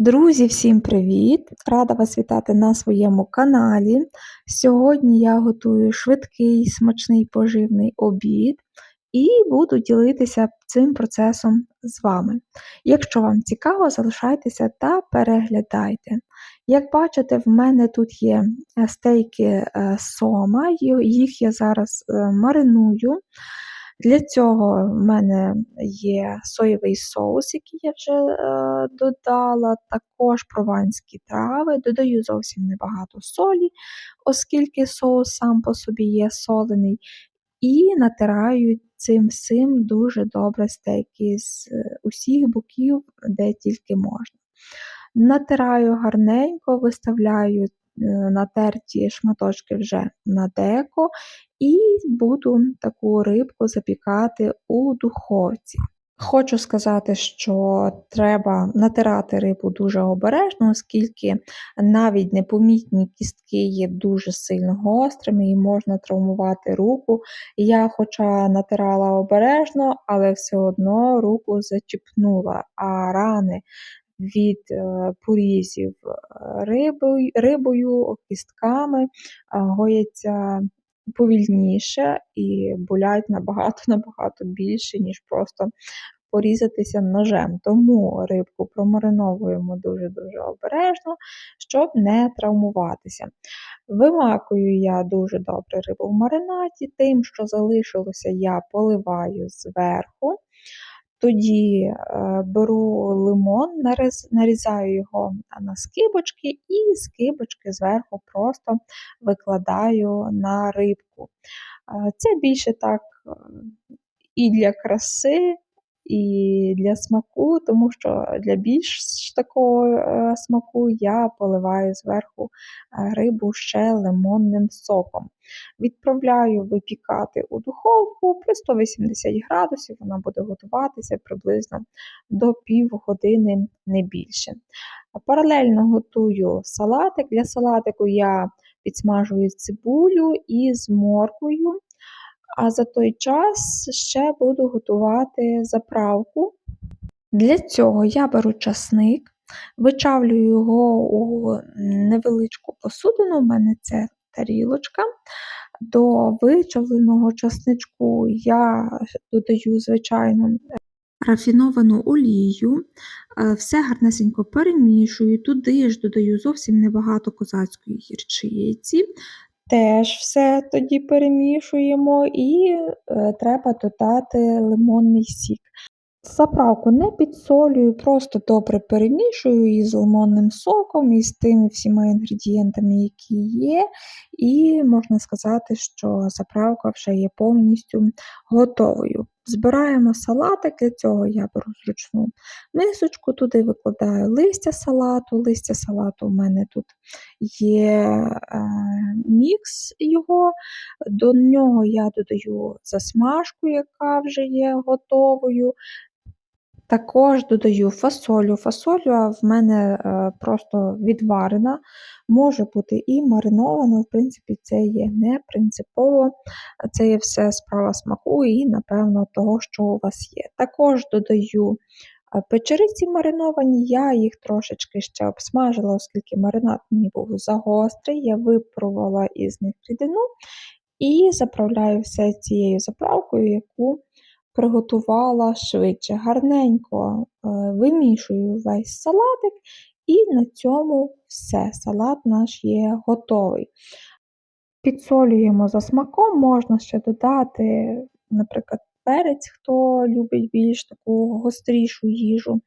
Друзі, всім привіт! Рада вас вітати на своєму каналі. Сьогодні я готую швидкий, смачний поживний обід і буду ділитися цим процесом з вами. Якщо вам цікаво, залишайтеся та переглядайте. Як бачите, в мене тут є е, стейки е, сома, їх я зараз е, мариную. Для цього в мене є соєвий соус, який я вже е, додала, також прованські трави, додаю зовсім небагато солі, оскільки соус сам по собі є солений, і натираю цим всім дуже добре стейки з е, усіх боків, де тільки можна. Натираю гарненько, виставляю натерті шматочки вже на деко, і буду таку рибку запікати у духовці. Хочу сказати, що треба натирати рибу дуже обережно, оскільки навіть непомітні кістки є дуже сильно гострими і можна травмувати руку. Я, хоча натирала обережно, але все одно руку зачіпнула, а рани від е, порізів е, рибою, рибою, кістками, гояться повільніше і болять набагато-набагато більше, ніж просто порізатися ножем. Тому рибку промариновуємо дуже-дуже обережно, щоб не травмуватися. Вимакую я дуже добре рибу в маринаді, тим, що залишилося, я поливаю зверху. Тоді е, беру лимон, нарізаю його на скибочки і скибочки зверху просто викладаю на рибку. Е, це більше так е, і для краси, і для смаку, тому що для більш такого е, смаку я поливаю зверху е, рибу ще лимонним соком. Відправляю випікати у духовку при 180 градусів, вона буде готуватися приблизно до півгодини не більше. Паралельно готую салатик. Для салатику я підсмажую цибулю із морквою. А за той час ще буду готувати заправку. Для цього я беру часник, вичавлюю його у невеличку посудину, у мене це тарілочка. До вичавленого часничку я додаю, звичайно, рафіновану олію, е, все гарнесенько перемішую, туди ж додаю зовсім небагато козацької гірчиці, Теж все тоді перемішуємо і е, треба додати лимонний сік. Заправку не підсолюю, просто добре перемішую із лимонним соком, і з тими всіма інгредієнтами, які є, і можна сказати, що заправка вже є повністю готовою. Збираємо салатик, для цього я беру зручну мисочку, туди викладаю листя салату. Листя салату у мене тут є е, мікс його, до нього я додаю засмажку, яка вже є готовою. Також додаю фасолю. Фасолю в мене е, просто відварена, може бути і маринована, в принципі, це є не принципово, це є все справа смаку і, напевно, того, що у вас є. Також додаю е, печериці мариновані, я їх трошечки ще обсмажила, оскільки маринад мені був загострий, я випробувала із них рідину і заправляю все цією заправкою, яку приготувала швидше. Гарненько е, вимішую весь салатик, і на цьому все. Салат наш є готовий. Підсолюємо за смаком, можна ще додати, наприклад, перець, хто любить більш таку гострішу їжу.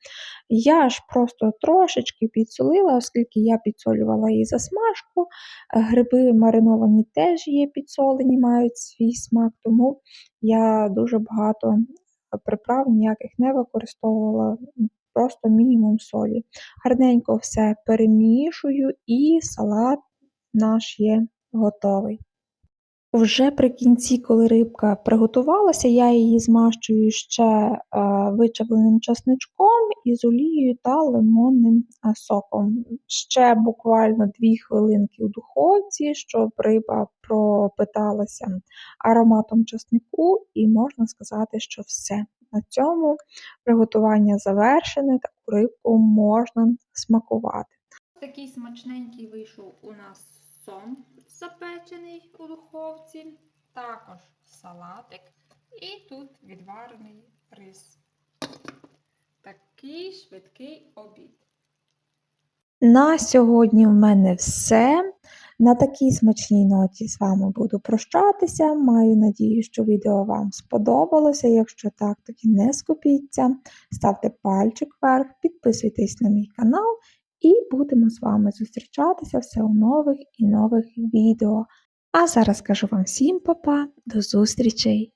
Я ж просто трошечки підсолила, оскільки я підсолювала і засмажку. Гриби мариновані теж є підсолені, мають свій смак, тому я дуже багато приправ ніяких не використовувала. Просто мінімум солі. Гарненько все перемішую, і салат наш є готовий. Вже при кінці, коли рибка приготувалася, я її змащую ще е, вичавленим часничком із олією та лимонним е, соком. Ще буквально 2 хвилинки у духовці, щоб риба пропиталася ароматом часнику, і можна сказати, що все. на цьому приготування завершене, таку рибку можна смакувати. Такий смачненький вийшов у нас сон запечений у духовці, також салатик і тут відварений рис. Такий швидкий обід. На сьогодні в мене все. На такій смачній ноті з вами буду прощатися. Маю надію, що відео вам сподобалося. Якщо так, тоді не скупіться. Ставте пальчик вверх, підписуйтесь на мій канал і будемо з вами зустрічатися все у нових і нових відео. А зараз кажу вам всім па-па, до зустрічей!